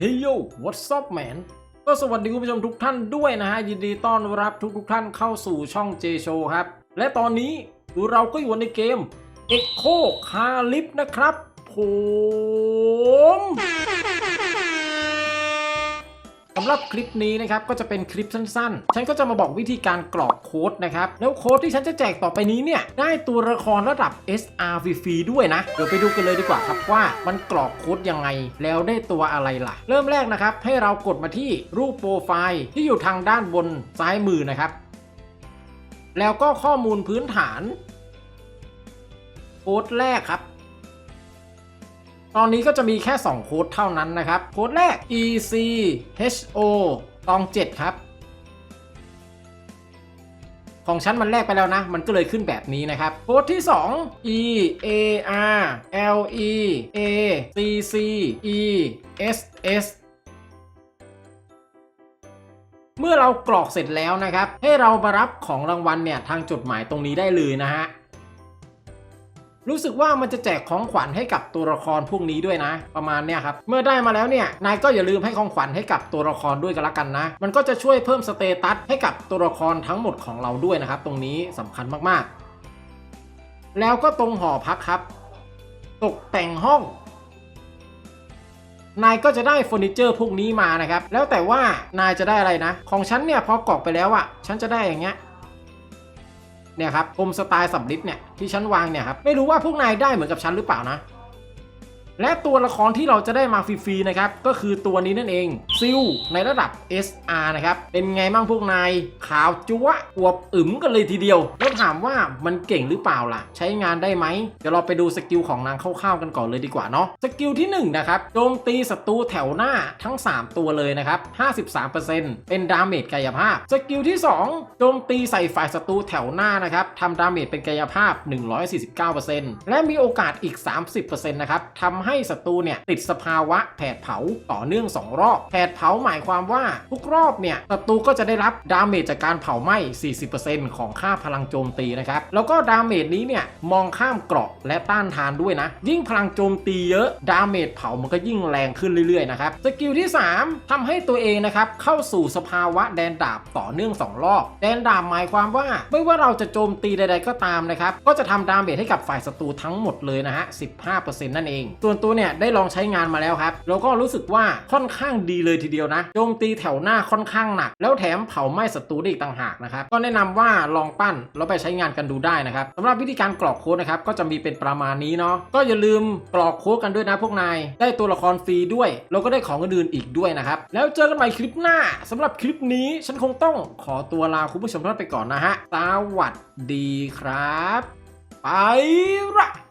เฮ้ยโย what's up man ก็สวัสดีคุณผู้ชมทุกท่านด้วยนะฮะ ยินดีต้อนรับทุกทุกๆท่านเข้าสู่ช่อง J Show ครับ และตอนนี้เราก็อยู่ในเกม Echo c a l i p นะครับ ผมำหรับคลิปนี้นะครับก็จะเป็นคลิปสั้นๆ ฉันก็จะมาบอกวิธีการกรอกโค้ดนะครับแล้วโค้ดที่ฉันจะแจกต่อไปนี้เนี่ยได้ตัวละครระดับ SR ฟรีด้วยนะ เดี๋ยวไปดูกันเลยดีกว่าครับว่ามันกรอกโค้ดยังไง แล้วได้ตัวอะไรล่ะ เริ่มแรกนะครับให้เรากดมาที่รูปโปรไฟล์ที่อยู่ทางด้านบนซ้ายมือนะครับ แล้วก็ข้อมูลพื้นฐานโค้ดแรกครับ ตอนนี้ก็จะมีแค่ 2 โค้ดเท่านั้นนะครับ โค้ดแรก ECHO ตอง 7 ครับ ของฉันมันแรกไปแล้วนะ มันก็เลยขึ้นแบบนี้นะครับ โค้ดที่ 2 E A R L E A C C E S S เมื่อเรากรอกเสร็จแล้วนะครับ ให้เรามารับของรางวัลเนี่ยทางจดหมายตรงนี้ได้เลยนะฮะ รู้สึกว่ามันจะแจกของขวัญให้กับตัวละครพวกนี้ด้วยนะ ประมาณเนี้ยครับ เมื่อได้มาแล้วเนี่ยนายก็อย่าลืมให้ของขวัญให้กับตัวละครด้วยกันละกันนะ มันก็จะช่วยเพิ่มสเตตัสให้กับตัวละครทั้งหมดของเราด้วยนะครับ ตรงนี้สำคัญมากๆ แล้วก็ตรงหอพักครับ ตกแต่งห้องนายก็จะได้เฟอร์นิเจอร์พวกนี้มานะครับ แล้วแต่ว่านายจะได้อะไรนะ ของฉันเนี่ยพอกรอกไปแล้วอะฉันจะได้อย่างเงี้ย เนี่ยครับโฮมสไตล์สับลิดเนี่ยที่ชั้นวางเนี่ยครับไม่รู้ว่าพวกนายได้เหมือนกับชั้นหรือเปล่านะ และตัวละครที่เราจะได้มาฟรีๆนะครับก็คือตัวนี้นั่นเองซิลในระดับ SR นะครับเป็นไงบ้างพวกนายขาวจั๊วอวบอึมกันเลยทีเดียว แล้วถามว่ามันเก่งหรือเปล่าล่ะ ใช้งานได้ไหมเดี๋ยวเราไปดูสกิลของนางคร่าวๆกันก่อนเลยดีกว่าเนาะสกิลที่1นะครับโจมตีศัตรูแถวหน้าทั้ง 3 ตัวเลยนะครับ53%เป็นดาเมจกายภาพสกิลที่ 2 โจมตีใส่ฝ่ายศัตรูแถวหน้านะครับทำดาเมจเป็นกายภาพ 149%และมีโอกาสอีก 30%นะครับทำให้ศัตรูเนี่ยติดสภาวะแผดเผาต่อเนื่อง 2 รอบ แผดเผาหมายความว่าทุกรอบเนี่ยศัตรูก็จะได้รับดาเมจจากการเผาไหม้ 40%ของค่าพลังโจมตีนะครับ แล้วก็ดาเมจนี้เนี่ยมองข้ามเกราะและต้านทานด้วยนะ ยิ่งพลังโจมตีเยอะดาเมจเผามันก็ยิ่งแรงขึ้นเรื่อยๆนะครับ สกิลที่ 3ทำให้ตัวเองนะครับเข้าสู่สภาวะแดนดาบต่อเนื่อง 2 รอบ แดนดาบหมายความว่าไม่ว่าเราจะโจมตีใด ๆก็ตามนะครับก็จะทำดาเมจให้กับฝ่ายศัตรูทั้งหมดเลยนะฮะ 15%นั่นเอง ส่วนตัวเนี่ยได้ลองใช้งานมาแล้วครับแล้วก็รู้สึกว่าค่อนข้างดีเลยทีเดียวนะโจมตีแถวหน้าค่อนข้างหนัก แล้วแถมเผาไหม้ศัตรูได้อีกต่างหากนะครับก็แนะนำว่าลองปั้นแล้วไปใช้งานกันดูได้นะครับสำหรับวิธีการกรอกโค้ดนะครับก็จะมีเป็นประมาณนี้เนาะก็อย่าลืมกรอกโค้ดกันด้วยนะพวกนายได้ตัวละครฟรีด้วยแล้วก็ได้ของอื่นอีกด้วยนะครับแล้วเจอกันใหม่คลิปหน้าสำหรับคลิปนี้ฉันคงต้องขอตัวลาคุณผู้ชมทุกท่านไปก่อนนะฮะสวัสดีครับ ไปละ